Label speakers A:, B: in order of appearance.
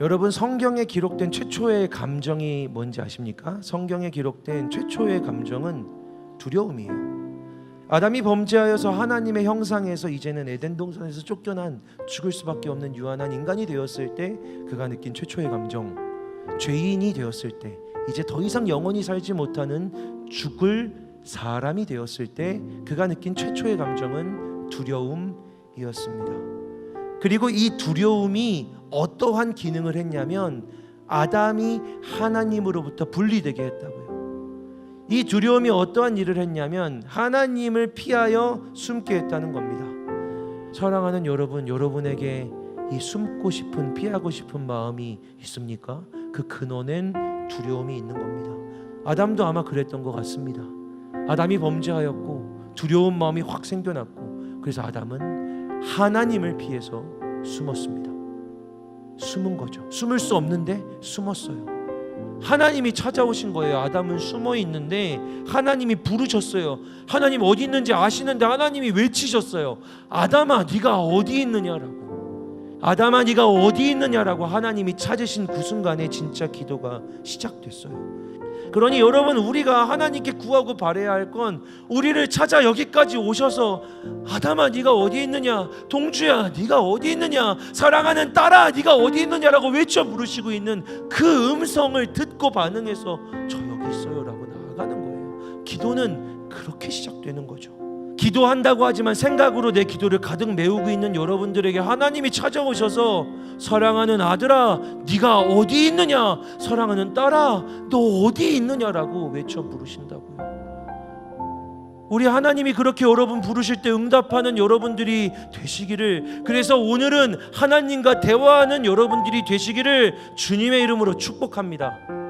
A: 여러분 성경에 기록된 최초의 감정이 뭔지 아십니까? 성경에 기록된 최초의 감정은 두려움이에요. 아담이 범죄하여서 하나님의 형상에서 이제는 에덴 동산에서 쫓겨난 죽을 수밖에 없는 유한한 인간이 되었을 때 그가 느낀 최초의 감정, 죄인이 되었을 때 이제 더 이상 영원히 살지 못하는 죽을 사람이 되었을 때 그가 느낀 최초의 감정은 두려움이었습니다. 그리고 이 두려움이 어떠한 기능을 했냐면 아담이 하나님으로부터 분리되게 했다고요. 이 두려움이 어떠한 일을 했냐면 하나님을 피하여 숨게 했다는 겁니다. 사랑하는 여러분, 여러분에게 이 숨고 싶은 피하고 싶은 마음이 있습니까? 그 근원엔 두려움이 있는 겁니다. 아담도 아마 그랬던 것 같습니다. 아담이 범죄하였고 두려운 마음이 확 생겨났고 그래서 아담은 하나님을 피해서 숨었습니다. 숨은 거죠. 숨을 수 없는데 숨었어요. 하나님이 찾아오신 거예요. 아담은 숨어 있는데 하나님이 부르셨어요. 하나님 어디 있는지 아시는데 하나님이 외치셨어요. 아담아, 네가 어디 있느냐라고. 아담아, 네가 어디 있느냐라고 하나님이 찾으신 그 순간에 진짜 기도가 시작됐어요. 그러니 여러분 우리가 하나님께 구하고 바래야 할 건 우리를 찾아 여기까지 오셔서 아담아 네가 어디 있느냐 동주야 네가 어디 있느냐 사랑하는 딸아 네가 어디 있느냐라고 외쳐 부르시고 있는 그 음성을 듣고 반응해서 저 여기 있어요라고 나아가는 거예요. 기도는 그렇게 시작되는 거죠. 기도한다고 하지만 생각으로 내 기도를 가득 메우고 있는 여러분들에게 하나님이 찾아오셔서 사랑하는 아들아 네가 어디 있느냐 사랑하는 딸아 너 어디 있느냐라고 외쳐 부르신다고요. 우리 하나님이 그렇게 여러분 부르실 때 응답하는 여러분들이 되시기를 그래서 오늘은 하나님과 대화하는 여러분들이 되시기를 주님의 이름으로 축복합니다.